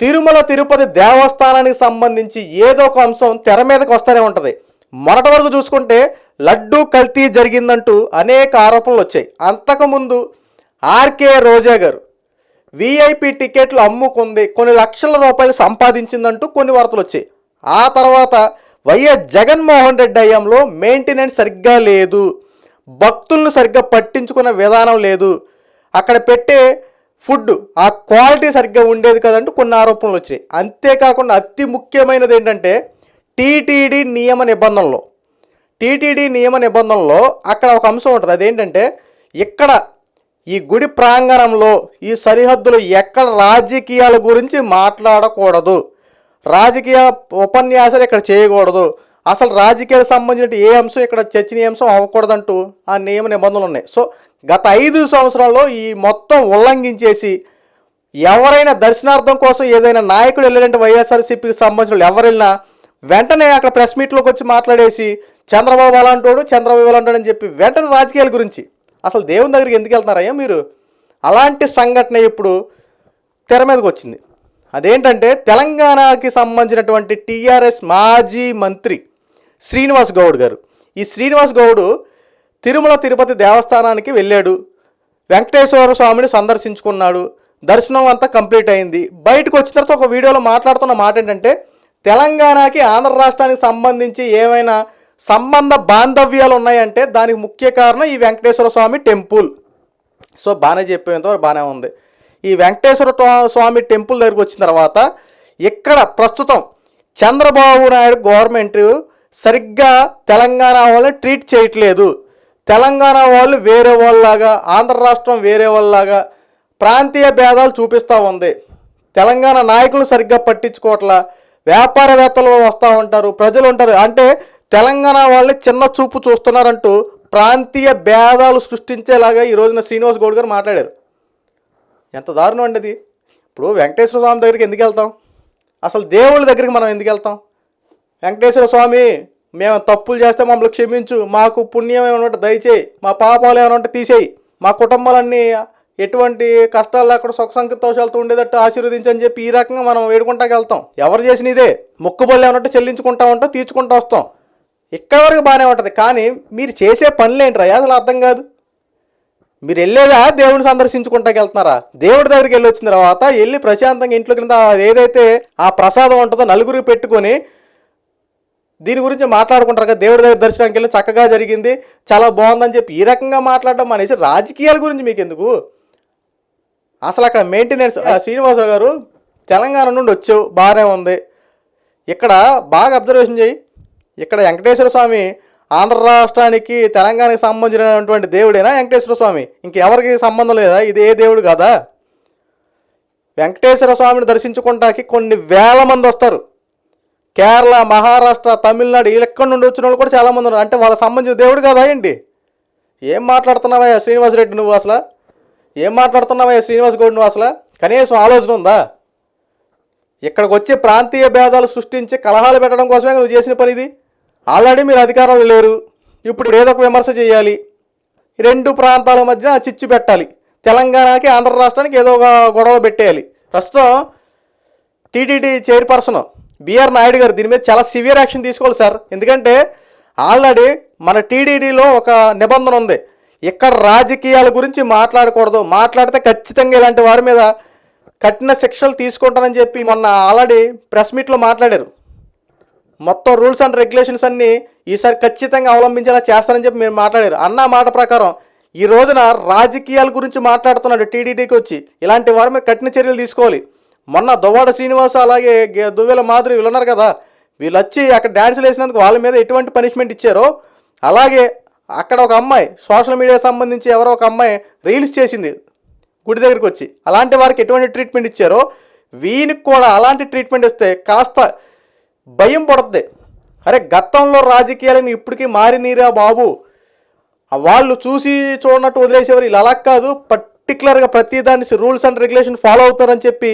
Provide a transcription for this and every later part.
తిరుమల తిరుపతి దేవస్థానానికి సంబంధించి ఏదో ఒక అంశం తెర మీదకి వస్తూనే ఉంటుంది. మొన్నటి వరకు చూసుకుంటే లడ్డూ కల్తీ జరిగిందంటూ అనేక ఆరోపణలు వచ్చాయి. అంతకుముందు ఆర్కే రోజా గారు విఐపి టికెట్లు అమ్ముకుంది కొన్ని లక్షల రూపాయలు సంపాదించిందంటూ కొన్ని వార్తలు వచ్చాయి. ఆ తర్వాత వైఎస్ జగన్మోహన్ రెడ్డి అయ్యంలో మెయింటెనెన్స్ సరిగ్గా లేదు భక్తులను సరిగ్గా పట్టించుకునే విధానం లేదు అక్కడ పెట్టే ఫుడ్ ఆ క్వాలిటీ సరిగ్గా ఉండేది కదంటూ కొన్ని ఆరోపణలు వచ్చాయి అంతేకాకుండా అతి ముఖ్యమైనది ఏంటంటే టీటీడీ నియమ నిబంధనలు. టీటీడీ నియమ నిబంధనలో అక్కడ ఒక అంశం ఉంటుంది. అదేంటంటే ఇక్కడ ఈ గుడి ప్రాంగణంలో ఈ సరిహద్దులు ఎక్కడ రాజకీయాల గురించి మాట్లాడకూడదు. రాజకీయ ఉపన్యాసాలు ఇక్కడ చేయకూడదు. అసలు రాజకీయాలకు సంబంధించిన ఏ అంశం ఇక్కడ చర్చనీయాంశం అవ్వకూడదంటూ ఆ నియమ నిబంధనలు ఉన్నాయి. సో గత ఐదు సంవత్సరాల్లో ఈ మొత్తం ఉల్లంఘించేసి ఎవరైనా దర్శనార్థం కోసం ఏదైనా నాయకుడు వెళ్ళడంటే వైఎస్ఆర్సీపీకి సంబంధించిన ఎవరు వెళ్ళినా వెంటనే అక్కడ ప్రెస్ మీట్లోకి వచ్చి మాట్లాడేసి చంద్రబాబు అలాంటోడు చంద్రబాబు అలాంటోడు అని చెప్పి వెంటనే రాజకీయాల గురించి. అసలు దేవుని దగ్గరికి ఎందుకు వెళ్తున్నారయ్యా మీరు? అలాంటి సంఘటన ఇప్పుడు తెర మీదకి వచ్చింది. అదేంటంటే తెలంగాణకి సంబంధించినటువంటి టీఆర్ఎస్ మాజీ మంత్రి శ్రీనివాస్ గౌడ్ గారు. ఈ శ్రీనివాస్ గౌడ్ తిరుమల తిరుపతి దేవస్థానానికి వెళ్ళాడు. వెంకటేశ్వర స్వామిని సందర్శించుకున్నాడు. దర్శనం అంతా కంప్లీట్ అయింది. బయటకు వచ్చిన తర్వాత ఒక వీడియోలో మాట్లాడుతున్న మాట ఏంటంటే తెలంగాణకి ఆంధ్ర రాష్ట్రానికి సంబంధించి ఏమైనా సంబంధ బాంధవ్యాలు ఉన్నాయంటే దానికి ముఖ్య కారణం ఈ వెంకటేశ్వర స్వామి టెంపుల్. సో బాగానే చెప్పేంతవరకు బాగానే ఉంది. ఈ వెంకటేశ్వర స్వామి టెంపుల్ దగ్గరికి వచ్చిన తర్వాత ఇక్కడ ప్రస్తుతం చంద్రబాబు నాయుడు గవర్నమెంట్ సరిగ్గా తెలంగాణ వాళ్ళని ట్రీట్ చేయట్లేదు. తెలంగాణ వాళ్ళు వేరే వాళ్ళలాగా ఆంధ్ర రాష్ట్రం వేరే వాళ్ళలాగా ప్రాంతీయ భేదాలు చూపిస్తూ ఉంది. తెలంగాణ నాయకులు సరిగ్గా పట్టించుకోవట్లా. వ్యాపారవేత్తలు వస్తూ ఉంటారు ప్రజలు ఉంటారు. అంటే తెలంగాణ వాళ్ళని చిన్న చూపు చూస్తున్నారంటూ ప్రాంతీయ భేదాలు సృష్టించేలాగా ఈ రోజున శ్రీనివాస్ గౌడ్ గారు మాట్లాడారు. ఎంత దారుణం అండి అది. ఇప్పుడు వెంకటేశ్వర స్వామి దగ్గరికి ఎందుకు వెళ్తాం? అసలు దేవుళ్ళ దగ్గరికి మనం ఎందుకు వెళ్తాం? వెంకటేశ్వర స్వామి మేము తప్పులు చేస్తే మమ్మల్ని క్షమించు. మాకు పుణ్యం ఏమైనా ఉంటే దయచేయి. మా పాపాలు ఏమైనా ఉంటే తీసేయి. మా కుటుంబాలన్నీ ఎటువంటి కష్టాలు లేకుండా సుఖ సంతోషాలతో ఉండేటట్టు ఆశీర్వదించని చెప్పి ఈ రకంగా మనం వేడుకుంటాకి వెళ్తాం. ఎవరు చేసిన ఇదే. మొక్కుబళ్ళు ఏమైనా ఉంటే చెల్లించుకుంటా ఉంటాం తీర్చుకుంటా వస్తాం. ఇక్కడ వరకు బాగానే ఉంటుంది. కానీ మీరు చేసే పనులు ఏంట్రా? అసలు అర్థం కాదు. మీరు వెళ్ళేదా? దేవుని సందర్శించుకుంటాకి వెళ్తున్నారా? దేవుడి దగ్గరికి వెళ్ళి వచ్చిన తర్వాత వెళ్ళి ప్రశాంతంగా ఇంట్లో కింద ఏదైతే ఆ ప్రసాదం ఉంటుందో నలుగురికి పెట్టుకొని దీని గురించి మాట్లాడుకుంటారు కదా దేవుడి దగ్గర దర్శనానికి వెళ్ళి చక్కగా జరిగింది చాలా బాగుందని చెప్పి ఈ రకంగా మాట్లాడడం అనేసి రాజకీయాల గురించి మీకు ఎందుకు అసలు అక్కడ మెయింటెనెన్స్ శ్రీనివాసరావు గారు తెలంగాణ నుండి వచ్చావు బాగానే ఉంది. ఇక్కడ బాగా అబ్జర్వేషన్ చేయి. ఇక్కడ వెంకటేశ్వర స్వామి ఆంధ్ర రాష్ట్రానికి తెలంగాణకి సంబంధించినటువంటి దేవుడేనా వెంకటేశ్వర స్వామి? ఇంకెవరికి సంబంధం లేదా? ఇది ఏ దేవుడు కాదా? వెంకటేశ్వర స్వామిని దర్శించుకుంటాకి కొన్ని వేల మంది వస్తారు. కేరళ మహారాష్ట్ర తమిళనాడు ఈ నుండి వచ్చిన వాళ్ళు కూడా చాలామంది ఉన్నారు. అంటే వాళ్ళకి సంబంధించిన దేవుడు కదా ఏంటి? ఏం మాట్లాడుతున్నావయ్యా శ్రీనివాసరెడ్డి నువ్వు అసలు? ఏం మాట్లాడుతున్నావయ్యా శ్రీనివాస్ గౌడ్ నువ్వు అసలు? కనీసం ఆలోచన ఉందా? ఇక్కడికి వచ్చి ప్రాంతీయ భేదాలు సృష్టించి కలహాలు పెట్టడం కోసమే నువ్వు చేసిన పని ఇది. ఆల్రెడీ మీరు అధికారంలో లేరు. ఇప్పుడు ఏదో ఒక విమర్శ చేయాలి. ఈ రెండు ప్రాంతాల మధ్య చిచ్చు పెట్టాలి. తెలంగాణకి ఆంధ్ర రాష్ట్రానికి ఏదో ఒక గొడవ పెట్టేయాలి. ప్రస్తుతం టీటీడీ చైర్పర్సన్ బిఆర్ నాయుడు గారు దీని మీద చాలా సివియర్ యాక్షన్ తీసుకోవాలి సార్. ఎందుకంటే ఆల్రెడీ మన టీడీడీలో ఒక నిబంధన ఉంది. ఇక్కడ రాజకీయాల గురించి మాట్లాడకూడదు. మాట్లాడితే ఖచ్చితంగా ఇలాంటి వారి మీద కఠిన శిక్షలు తీసుకుంటానని చెప్పి మొన్న ఆల్రెడీ ప్రెస్ మీట్లో మాట్లాడారు. మొత్తం రూల్స్ అండ్ రెగ్యులేషన్స్ అన్నీ ఈసారి ఖచ్చితంగా అవలంబించేలా చేస్తారని చెప్పి మీరు మాట్లాడారు. అన్న మాట ప్రకారం ఈ రోజున రాజకీయాల గురించి మాట్లాడుతున్నాడు టీడీడీకి వచ్చి. ఇలాంటి వారి మీద కఠిన చర్యలు తీసుకోవాలి. మొన్న దువ్వాడ శ్రీనివాస అలాగే దువ్వెల మాధురి వీళ్ళు ఉన్నారు కదా వీళ్ళు వచ్చి అక్కడ డ్యాన్సులు వేసినందుకు వాళ్ళ మీద ఎటువంటి పనిష్మెంట్ ఇచ్చారో అలాగే అక్కడ ఒక అమ్మాయి సోషల్ మీడియా సంబంధించి ఎవరో ఒక అమ్మాయి రీల్స్ చేసింది గుడి దగ్గరికి వచ్చి. అలాంటి వారికి ఎటువంటి ట్రీట్మెంట్ ఇచ్చారో వీనికి కూడా అలాంటి ట్రీట్మెంట్ ఇస్తే కాస్త భయం పడుతుంది అరే గతంలో రాజకీయాలను ఇప్పటికీ మారినీరా బాబు. వాళ్ళు చూసి చూడనట్టు వదిలేసేవారు. ఇలా అలా కాదు. పర్టికులర్గా ప్రతిదాన్ని రూల్స్ అండ్ రెగ్యులేషన్ ఫాలో అవుతారని చెప్పి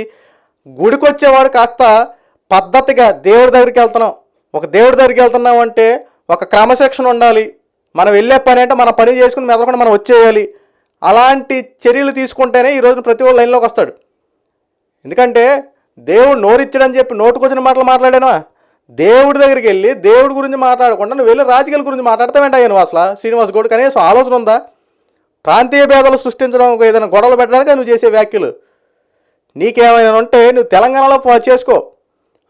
గుడికొచ్చేవాడు కాస్త పద్ధతిగా దేవుడి దగ్గరికి వెళ్తున్నాం. ఒక దేవుడి దగ్గరికి వెళ్తున్నాం అంటే ఒక క్రమశిక్షణ ఉండాలి. మనం వెళ్ళే పని అంటే మన పని చేసుకుని మెదలకుండా మనం వచ్చేయాలి. అలాంటి చర్యలు తీసుకుంటేనే ఈరోజు ప్రతి ఒళ్ళు లైన్లోకి వస్తాడు. ఎందుకంటే దేవుడు నోరిచ్చాడని చెప్పి నోటుకొచ్చిన మాటలు మాట్లాడానా? దేవుడి దగ్గరికి వెళ్ళి దేవుడి గురించి మాట్లాడకుండా నువ్వు వెళ్ళి రాజకీయాల గురించి మాట్లాడతావేంటయ్యా నువ్వు అసలు. శ్రీనివాస్ గౌడ్ కనీసం ఆలోచన ఉందా? ప్రాంతీయ భేదాలు సృష్టించడం ఏదైనా గొడవలు పెట్టడానికి నువ్వు చేసే వ్యాఖ్యలు. నీకేమైనా ఉంటే నువ్వు తెలంగాణలో పో- చేసుకో.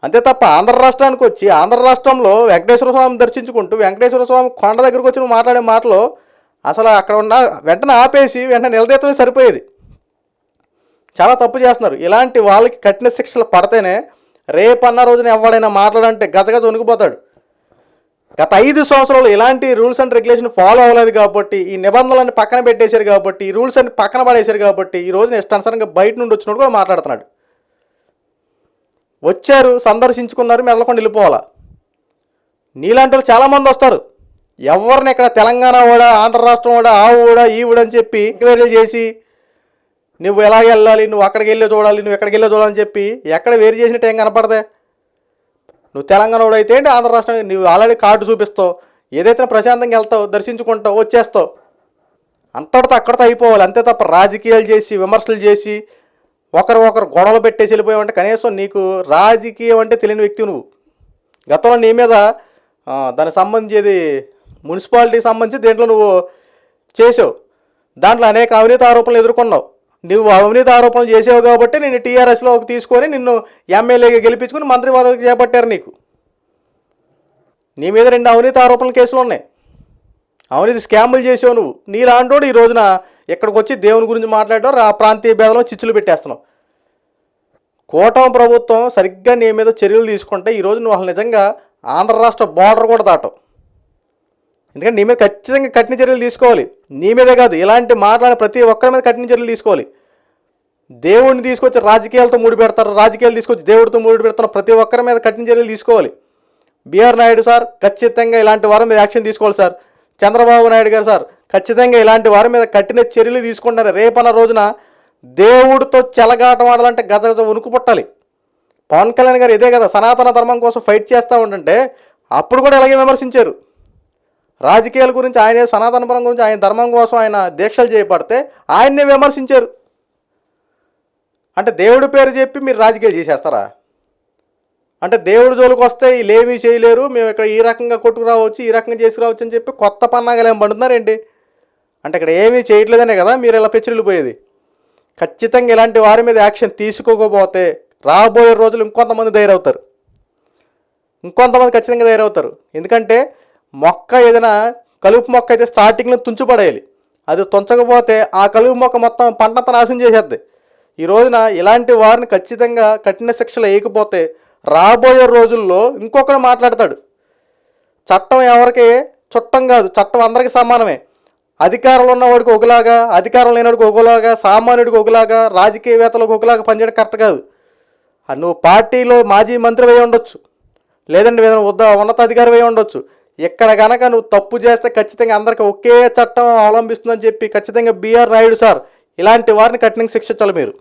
అంతే తప్ప ఆంధ్ర రాష్ట్రానికి వచ్చి ఆంధ్ర రాష్ట్రంలో వెంకటేశ్వర స్వామిని దర్శించుకుంటూ వెంకటేశ్వర స్వామి కొండ దగ్గరకు వచ్చి నువ్వు మాట్లాడే మాటలు అసలు అక్కడ ఉన్న వెంటనే ఆపేసి వెంటనే నిలదీతమే సరిపోయేది. చాలా తప్పు చేస్తున్నారు. ఇలాంటి వాళ్ళకి కఠిన శిక్షలు పడితేనే రేపన్న రోజున ఎవడైనా మాట్లాడంటే గజగజ వణికిపోతాడు. గత ఐదు సంవత్సరాలు ఇలాంటి రూల్స్ అండ్ రెగ్యులేషన్ ఫాలో అవ్వలేదు కాబట్టి ఈ నిబంధనలను పక్కన పెట్టేశారు కాబట్టి ఈ రూల్స్ అన్ని పక్కన పడేశారు కాబట్టి ఈ రోజున ఇష్టానుసారంగా బయట నుండి వచ్చినట్టు కూడా మాట్లాడుతున్నాడు. వచ్చారు సందర్శించుకున్నారు మెదలకుండా వెళ్ళిపోవాలా? నీలాంటి వాళ్ళు చాలామంది వస్తారు. ఎవరిని ఇక్కడ తెలంగాణ కూడా ఆంధ్ర రాష్ట్రం కూడా ఆ కూడా ఈ ఊడా అని చెప్పి ఎంక్వైరీ చేసి నువ్వు ఎలా వెళ్ళాలి? నువ్వు అక్కడికి వెళ్ళి చూడాలి నువ్వు ఎక్కడికి వెళ్ళి చూడాలని చెప్పి ఎక్కడ వేరు చేసినట్టు ఏం కనపడదే. నువ్వు తెలంగాణ అయితే ఏంటి ఆంధ్ర రాష్ట్రం? నువ్వు ఆల్రెడీ కార్డు చూపిస్తావు. ఏదైతే ప్రశాంతంగా వెళ్తావు దర్శించుకుంటావు వచ్చేస్తావు. అంతటితో అక్కడితో అయిపోవాలి. అంతే తప్ప రాజకీయాలు చేసి విమర్శలు చేసి ఒకరు ఒకరు గొడవలు పెట్టేసి వెళ్ళిపోయావంటే కనీసం నీకు రాజకీయం అంటే తెలియని వ్యక్తి నువ్వు. గతంలో నీ మీద దానికి సంబంధించేది మున్సిపాలిటీకి సంబంధించి దేంట్లో నువ్వు చేసావు. దాంట్లో అనేక అవినీతి ఆరోపణలు ఎదుర్కొన్నావు. నువ్వు అవినీతి ఆరోపణలు చేసావు కాబట్టి నేను టీఆర్ఎస్లో ఒక తీసుకొని నిన్ను ఎమ్మెల్యేగా గెలిపించుకుని మంత్రి పదవికి చేపట్టారు నీకు. నీ మీద రెండు అవినీతి ఆరోపణల కేసులు ఉన్నాయి. అవినీతి స్కాములు చేసావు నువ్వు. నీలాంటోడు ఈ రోజున ఇక్కడికి వచ్చి దేవుని గురించి మాట్లాడడం ఆ ప్రాంతీయ భేదంలో చిచ్చులు పెట్టేస్తున్నావు. కూటమి ప్రభుత్వం సరిగ్గా నీ మీద చర్యలు తీసుకుంటే ఈరోజు నువ్వు అసలు నిజంగా ఆంధ్ర రాష్ట్ర బార్డర్ కూడా దాటవు. ఎందుకంటే నీ మీద ఖచ్చితంగా కఠిన చర్యలు తీసుకోవాలి. నీ మీదే కాదు ఇలాంటి మాట్లాడిన ప్రతి ఒక్కరి మీద కఠిన చర్యలు తీసుకోవాలి. దేవుడిని తీసుకొచ్చి రాజకీయాలతో ముడి పెడతారు రాజకీయాలు తీసుకొచ్చి దేవుడితో ముడి పెడతారు ప్రతి ఒక్కరి మీద కఠిన చర్యలు తీసుకోవాలి. బీఆర్ నాయుడు సార్ ఖచ్చితంగా ఇలాంటి వారి మీద యాక్షన్ తీసుకోవాలి సార్. చంద్రబాబు నాయుడు గారు సార్ ఖచ్చితంగా ఇలాంటి వారి మీద కఠిన చర్యలు తీసుకుంటారు. రేపన్న రోజున దేవుడితో చెలగాటం ఆడాలంటే గజ గజ ఉనుకు పుట్టాలి. పవన్ కళ్యాణ్ గారు ఇదే కదా సనాతన ధర్మం కోసం ఫైట్ చేస్తూ ఉంటుంటే అప్పుడు కూడా ఇలాగే విమర్శించారు. రాజకీయాల గురించి ఆయనే సనాతనపురం గురించి ఆయన ధర్మం కోసం ఆయన దీక్షలు చేపడితే ఆయన్నే విమర్శించారు. అంటే దేవుడి పేరు చెప్పి మీరు రాజకీయాలు చేసేస్తారా? అంటే దేవుడి జోలికి వస్తే వీళ్ళేమీ చేయలేరు మేము ఇక్కడ ఈ రకంగా కొట్టుకురావచ్చు ఈ రకంగా చేసుకురావచ్చు అని చెప్పి కొత్త పన్నాగాలు ఏం పండుతున్నారేంటి? అంటే ఇక్కడ ఏమీ చేయట్లేదనే కదా మీరు ఇలా పెచ్చిరిల్లిపోయేది ఖచ్చితంగా ఇలాంటి వారి మీద యాక్షన్ తీసుకోకపోతే రాబోయే రోజులు ఇంకొంతమంది తయారవుతారు. ఇంకొంతమంది ఖచ్చితంగా తయారవుతారు. ఎందుకంటే మొక్క ఏదైనా కలుపు మొక్క అయితే స్టార్టింగ్లో తుంచుపడేయాలి. అది తుంచకపోతే ఆ కలుపు మొక్క మొత్తం పంటంతా నాశనం చేసేద్ది. ఈ రోజున ఇలాంటి వారిని ఖచ్చితంగా కఠిన శిక్షలు వేయకపోతే రాబోయే రోజుల్లో ఇంకొకరు మాట్లాడతాడు. చట్టం ఎవరికి చుట్టం కాదు చట్టం అందరికీ సమానమే. అధికారంలో ఉన్నవాడికి ఒకలాగా అధికారం లేనివాడికి ఒకలాగా సామాన్యుడికి ఒకలాగా రాజకీయవేత్తలకు ఒకలాగా పనిచేయడం కరెక్ట్ కాదు. నువ్వు పార్టీలో మాజీ మంత్రి అయి ఉండొచ్చు. లేదంటే ఏదైనా ఉన్నతాధికారి అయి ఉండొచ్చు. ఇక్కడ కనుక నువ్వు తప్పు చేస్తే ఖచ్చితంగా అందరికీ ఒకే చట్టం అవలంబిస్తుందని చెప్పి ఖచ్చితంగా బీఆర్ నాయుడు సార్ ఇలాంటి వారిని కఠినంగా శిక్షించాలి మీరు.